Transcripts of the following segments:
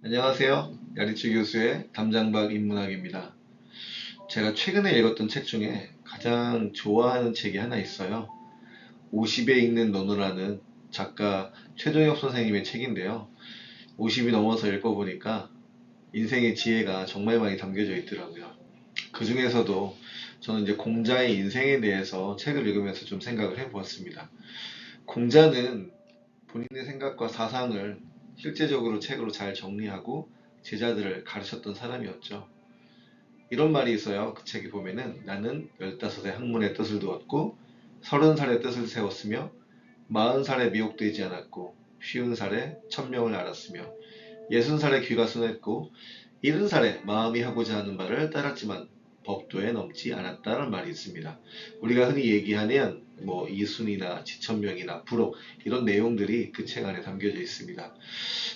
안녕하세요. 야리츠 교수의 담장박 인문학입니다. 제가 최근에 읽었던 책 중에 가장 좋아하는 책이 하나 있어요. 50에 읽는 논어라는 작가 최종혁 선생님의 책인데요. 50이 넘어서 읽어보니까 인생의 지혜가 정말 많이 담겨져 있더라고요. 그 중에서도 저는 이제 공자의 인생에 대해서 책을 읽으면서 좀 생각을 해보았습니다. 공자는 본인의 생각과 사상을 실제적으로 책으로 잘 정리하고 제자들을 가르쳤던 사람이었죠. 이런 말이 있어요. 그 책에 보면은 나는 15세 학문의 뜻을 두었고 30살의 뜻을 세웠으며 40살에 미혹되지 않았고 50살에 천명을 알았으며 60살에 귀가 순했고 70살에 마음이 하고자 하는 바를 따랐지만 법도에 넘지 않았다는 말이 있습니다. 우리가 흔히 얘기하는 뭐 이순이나 지천명이나 부록 이런 내용들이 그 책 안에 담겨져 있습니다.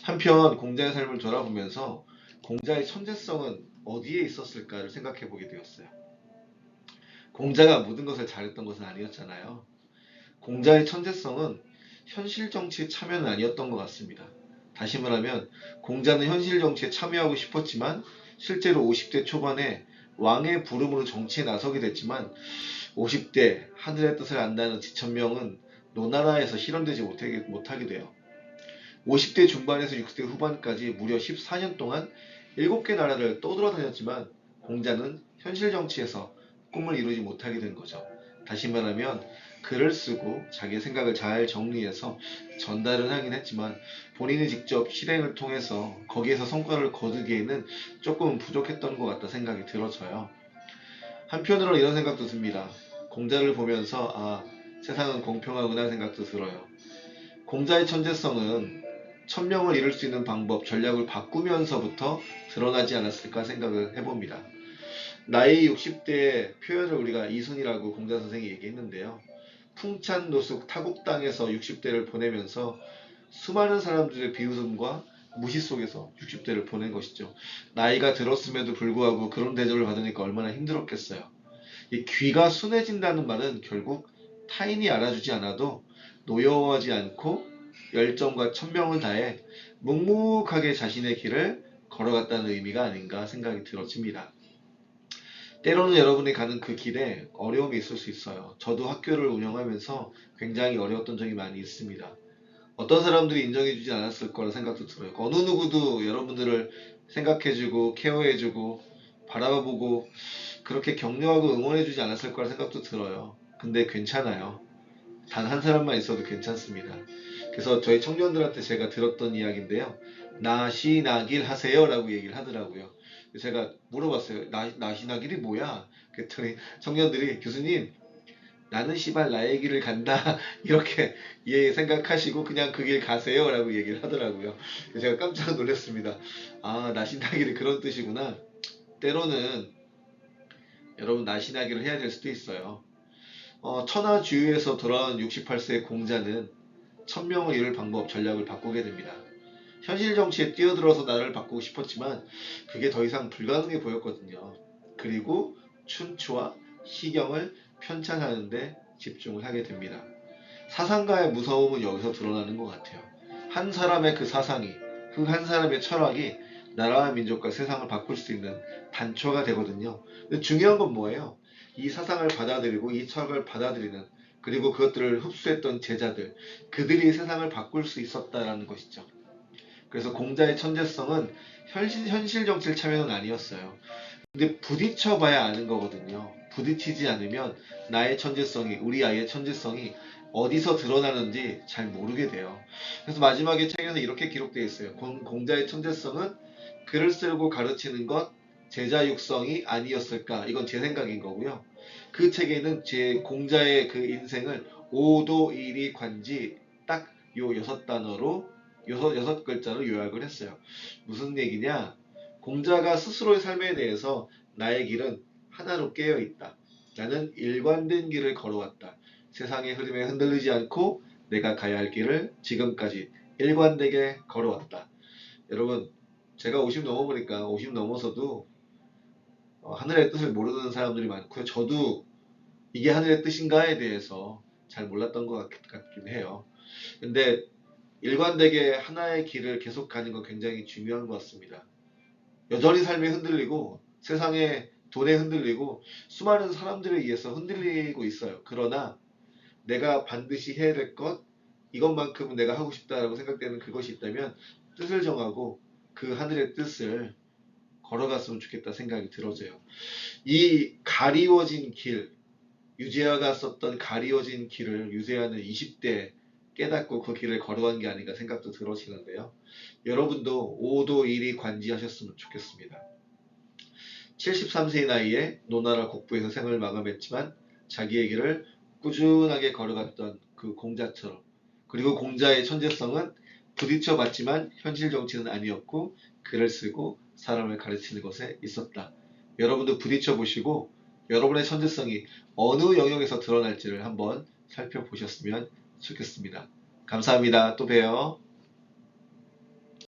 한편 공자의 삶을 돌아보면서 공자의 천재성은 어디에 있었을까를 생각해 보게 되었어요. 공자가 모든 것을 잘했던 것은 아니었잖아요. 공자의 천재성은 현실 정치에 참여는 아니었던 것 같습니다. 다시 말하면 공자는 현실 정치에 참여하고 싶었지만 실제로 50대 초반에 왕의 부름으로 정치에 나서게 됐지만 50대 하늘의 뜻을 안다는 지천명은 노나라에서 실현되지 못하게, 못하게 돼요. 50대 중반에서 60대 후반까지 무려 14년 동안 7개 나라를 떠돌아다녔지만 공자는 현실 정치에서 꿈을 이루지 못하게 된 거죠. 다시 말하면 글을 쓰고 자기의 생각을 잘 정리해서 전달은 하긴 했지만 본인이 직접 실행을 통해서 거기에서 성과를 거두기에는 조금 부족했던 것 같다 생각이 들어져요. 한편으로 이런 생각도 듭니다. 공자를 보면서 아 세상은 공평하구나 생각도 들어요. 공자의 천재성은 천명을 이룰 수 있는 방법, 전략을 바꾸면서부터 드러나지 않았을까 생각을 해봅니다. 나이 60대의 표현을 우리가 이순이라고 공자 선생이 얘기했는데요. 풍찬 노숙 타국 땅에서 60대를 보내면서 수많은 사람들의 비웃음과 무시 속에서 60대를 보낸 것이죠. 나이가 들었음에도 불구하고 그런 대접을 받으니까 얼마나 힘들었겠어요. 이 귀가 순해진다는 말은 결국 타인이 알아주지 않아도 노여워하지 않고 열정과 천명을 다해 묵묵하게 자신의 길을 걸어갔다는 의미가 아닌가 생각이 들어집니다. 때로는 여러분이 가는 그 길에 어려움이 있을 수 있어요. 저도 학교를 운영하면서 굉장히 어려웠던 적이 많이 있습니다. 어떤 사람들이 인정해주지 않았을 거라 생각도 들어요. 어느 누구도 여러분들을 생각해주고 케어해주고 바라보고 그렇게 격려하고 응원해주지 않았을 거라 생각도 들어요. 근데 괜찮아요. 단 한 사람만 있어도 괜찮습니다. 그래서 저희 청년들한테 제가 들었던 이야기인데요. 나시나길 하세요 라고 얘기를 하더라고요. 제가 물어봤어요. 나, 나시나길이 뭐야? 그랬더니 청년들이 교수님 나는 시발 나의 길을 간다 이렇게 예 생각하시고 그냥 그 길 가세요 라고 얘기를 하더라고요. 제가 깜짝 놀랐습니다. 아 나시나길이 그런 뜻이구나. 때로는 여러분 나시나기를 해야 될 수도 있어요. 어, 천하 주유에서 돌아온 68세의 공자는 천명을 이룰 방법, 전략을 바꾸게 됩니다. 현실 정치에 뛰어들어서 나라를 바꾸고 싶었지만 그게 더 이상 불가능해 보였거든요. 그리고 춘추와 시경을 편찬하는데 집중을 하게 됩니다. 사상가의 무서움은 여기서 드러나는 것 같아요. 한 사람의 그 사상이, 그 한 사람의 철학이 나라와 민족과 세상을 바꿀 수 있는 단초가 되거든요. 근데 중요한 건 뭐예요? 이 사상을 받아들이고 이 철학을 받아들이는 그리고 그것들을 흡수했던 제자들, 그들이 세상을 바꿀 수 있었다라는 것이죠. 그래서 공자의 천재성은 현실, 현실 정치를 참여는 아니었어요. 근데 부딪혀봐야 아는 거거든요. 부딪히지 않으면 나의 천재성이, 우리 아이의 천재성이 어디서 드러나는지 잘 모르게 돼요. 그래서 마지막에 책에서 이렇게 기록되어 있어요. 공, 자의 천재성은 글을 쓰고 가르치는 것, 제자 육성이 아니었을까? 이건 제 생각인 거고요. 그 책에는 제 공자의 그 인생을 오도 일이 관지 딱 요 여섯 단어로 여섯, 여섯 글자로 요약을 했어요. 무슨 얘기냐? 공자가 스스로의 삶에 대해서 나의 길은 하나로 깨어 있다. 나는 일관된 길을 걸어왔다. 세상의 흐름에 흔들리지 않고 내가 가야 할 길을 지금까지 일관되게 걸어왔다. 여러분, 제가 50 넘어보니까 50 넘어서도 어, 하늘의 뜻을 모르는 사람들이 많고요. 저도 이게 하늘의 뜻인가에 대해서 잘 몰랐던 것 같, 긴 해요. 근데 일관되게 하나의 길을 계속 가는 건 굉장히 중요한 것 같습니다. 여전히 삶에 흔들리고 세상에 돈에 흔들리고 수많은 사람들에 의해서 흔들리고 있어요. 그러나 내가 반드시 해야 될 것, 이것만큼은 내가 하고 싶다라고 생각되는 그것이 있다면 뜻을 정하고 그 하늘의 뜻을 걸어갔으면 좋겠다 생각이 들어져요. 이 가리워진 길, 유재하가 썼던 가리워진 길을 유재하는 20대 깨닫고 그 길을 걸어간 게 아닌가 생각도 들어지는데요. 여러분도 5도 1이 관지하셨으면 좋겠습니다. 73세의 나이에 노나라 국부에서 생을 마감했지만 자기의 길을 꾸준하게 걸어갔던 그 공자처럼 그리고 공자의 천재성은 부딪혀 봤지만 현실 정치는 아니었고 글을 쓰고 사람을 가르치는 것에 있었다. 여러분도 부딪혀 보시고 여러분의 천재성이 어느 영역에서 드러날지를 한번 살펴보셨으면 좋겠습니다. 감사합니다. 또 봬요.